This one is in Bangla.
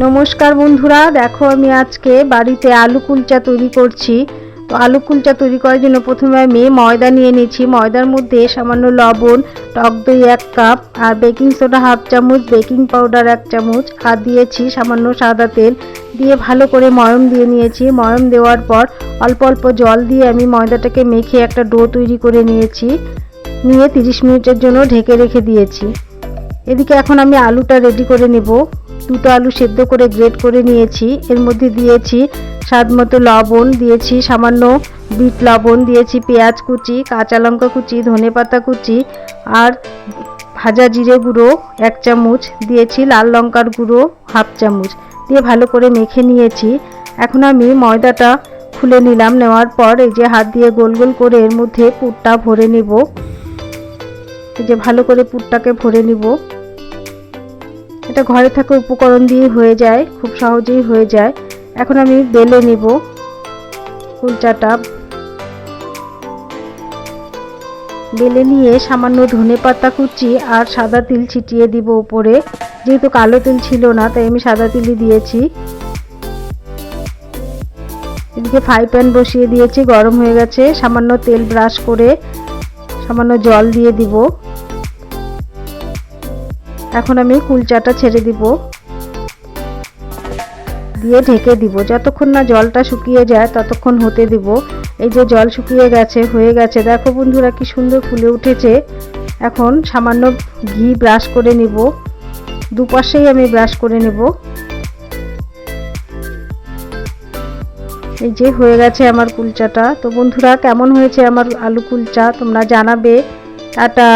নমস্কার বন্ধুরা, দেখো আমি আজকে বাড়িতে আলু কুলচা তৈরি করছি। তো আলু কুলচা তৈরি করার জন্য প্রথমে আমি ময়দা নিয়ে নিয়েছি। ময়দার মধ্যে সামান্য লবণ, টক দই এক কাপ, আর বেকিং সোডা হাফ চামচ, বেকিং পাউডার এক চামচ, আর দিয়েছি সামান্য সাদা তেল। দিয়ে ভালো করে ময়ম দিয়ে নিয়েছি। ময়ম দেওয়ার পর অল্প অল্প জল দিয়ে আমি ময়দাটাকে মেখে একটা ডো তৈরি করে নিয়েছি। নিয়ে তিরিশ মিনিটের জন্য ঢেকে রেখে দিয়েছি। এদিকে এখন আমি আলুটা রেডি করে নেব। দুটো আলু সেদ্ধ করে গ্রেট করে নিয়েছি। এর মধ্যে দিয়েছি স্বাদ মতো লবণ, দিয়েছি সামান্য বিট লবণ, দিয়েছি পেঁয়াজ কুচি, কাঁচা লঙ্কা কুচি, ধনে পাতা কুচি আর ভাজা জিরে গুঁড়ো এক চামচ, দিয়েছি লাল লঙ্কার গুঁড়ো হাফ চামচ দিয়ে ভালো করে মেখে নিয়েছি। এখন আমি ময়দাটা খুলে নিলাম, নেওয়ার পর এই যে হাত দিয়ে গোল গোল করে এর মধ্যে পুরটা ভরে নেব। এই যে ভালো করে পুরটাকে ভরে নিব। এটা ঘরে থাকা উপকরণ দিয়ে হয়ে যায়, খুব সহজেই হয়ে যায়। এখন আমি বেলে নিব কুলচাটা। বেলে নিয়ে সামান্য ধনে পাতা কুচি আর সাদা তিল ছিটিয়ে দিব উপরে। যেহেতু কালো তিল ছিল না, তাই আমি সাদা তিলই দিয়েছি। এদিকে ফ্রাই প্যান বসিয়ে দিয়েছি, গরম হয়ে গেছে। সামান্য তেল ব্রাশ করে সামান্য জল দিয়ে দিব। এখন আমি কুলচাটা ছেড়ে দিব। দিয়ে ঢেকে দিব। যতক্ষণ না জলটা শুকিয়ে যায়, ততক্ষণ হতে দিব। এই যে জল শুকিয়ে গেছে, হয়ে গেছে। দেখো বন্ধুরা কি সুন্দর ফুলে উঠেছে। এখন সামান্য ঘি ব্রাশ করে নিব। দুপাশেই আমি ব্রাশ করে নেব। এই যে হয়ে গেছে আমার কুলচাটা। তো বন্ধুরা, কেমন হয়েছে আমার আলু কুলচা? তোমরা জানাবে। টাটা!